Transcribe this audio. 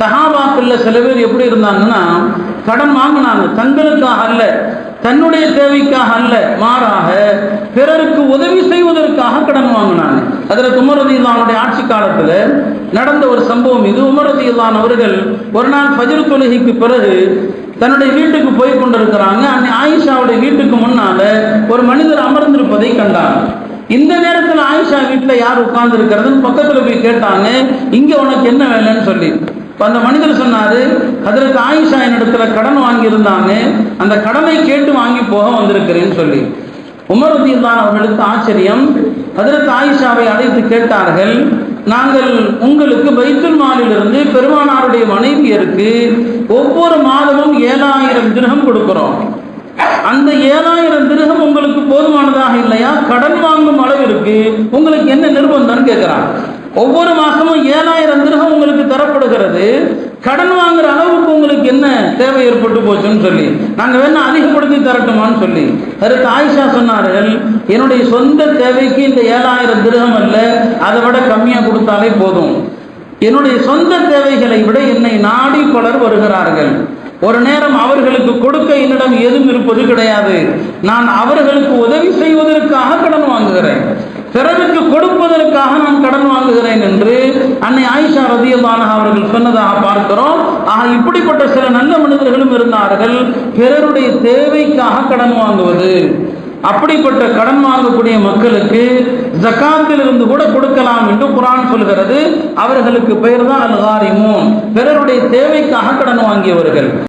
சஹாபாக்கள்ல சில பேர் எப்படி இருந்தாங்கன்னா கடன் வாங்கினாங்க. தங்களுக்காக அல்ல தன்னுடைய தேவைக்காக அல்ல. மாறாக பிறருக்கு உதவி செய்வதற்காக கடன் வாங்கினாங்க. அதில் உமரதி இல்லானுடைய ஆட்சி காலத்தில் நடந்த ஒரு சம்பவம் இது. உமரதி இல்லான் அவர்கள் ஒரு நாள் ஃபஜர் தொழுகைக்கு பிறகு தன்னுடைய வீட்டுக்கு போய் கொண்டிருக்கிறாங்க. அன்னை ஆயிஷாவுடைய வீட்டுக்கு முன்னால ஒரு மனிதர் அமர்ந்திருப்பதை கண்டாங்க. இந்த நேரத்தில் ஆயிஷா வீட்டில் யார் உட்கார்ந்து இருக்கிறதுன்னு பக்கத்தில் போய் கேட்டாங்க. இங்கே உனக்கு என்ன வேலைன்னு சொல்லி. இப்போ அந்த மனிதர் சொன்னாரு அதற்கு ஆயிஷா என்னிடத்துல கடன் வாங்கியிருந்தாங்க. அந்த கடனை கேட்டு வாங்கி போக வந்திருக்கிறேன்னு சொல்லி. உமருதீன் அவர்களுக்கு ஆச்சரியம் அதற்கு ஆயிஷாவை அழைத்து கேட்டார்கள் நாங்கள் உங்களுக்கு பைத்துல் மாலிலிருந்து பெருமானாருடைய மனைவியருக்கு ஒவ்வொரு மாதமும் ஏழாயிரம் திரகம் கொடுக்கிறோம். அந்த ஏழாயிரம் திருகம் உங்களுக்கு போதுமானதாக இல்லையா? கடன் வாங்கும் அளவிற்கு உங்களுக்கு என்ன நிர்பந்தம்னு கேட்கிறான். ஒவ்வொரு மாதமும் ஏழாயிரம் திருகம் உங்களுக்கு தரப்படுகிறது. கடன் வாங்குற அளவுக்கு உங்களுக்கு என்ன தேவை ஏற்பட்டு போச்சுன்னு சொல்லி. நாங்கள் வேணா அதிகப்படுத்தி தரட்டுமான்னு சொல்லி. அது ஆயிஷா சொன்னார்கள் என்னுடைய சொந்த தேவைக்கு இந்த ஏழாயிரம் திருகம் அல்ல அதை விட கம்மியாக கொடுத்தாலே போதும். என்னுடைய சொந்த தேவைகளை விட என்னை நாடி பலர் வருகிறார்கள். ஒரு நேரம் அவர்களுக்கு கொடுக்க என்னிடம் எதுவும் இருப்பது கிடையாது. நான் அவர்களுக்கு உதவி செய்வதற்காக கடன் வாங்குகிறேன். பிறருக்கு கொடுப்பதற்காக நான் கடன் வாங்குகிறேன் என்று அன்னை ஆயிஷா ரதியல்லான அவர்கள் சொன்னதாக பார்க்கிறோம். ஆக இப்படிப்பட்ட சில நல்ல மனிதர்களும் இருந்தார்கள். பிறருடைய தேவைக்காக கடன் வாங்குவது. அப்படிப்பட்ட கடன் வாங்கக்கூடிய மக்களுக்கு ஜக்காத்தில் இருந்து கூட கொடுக்கலாம் என்று குரான் சொல்கிறது. அவர்களுக்கு பெயர் தான் அல்காரிமூன் பிறருடைய தேவைக்காக கடன் வாங்கியவர்கள்.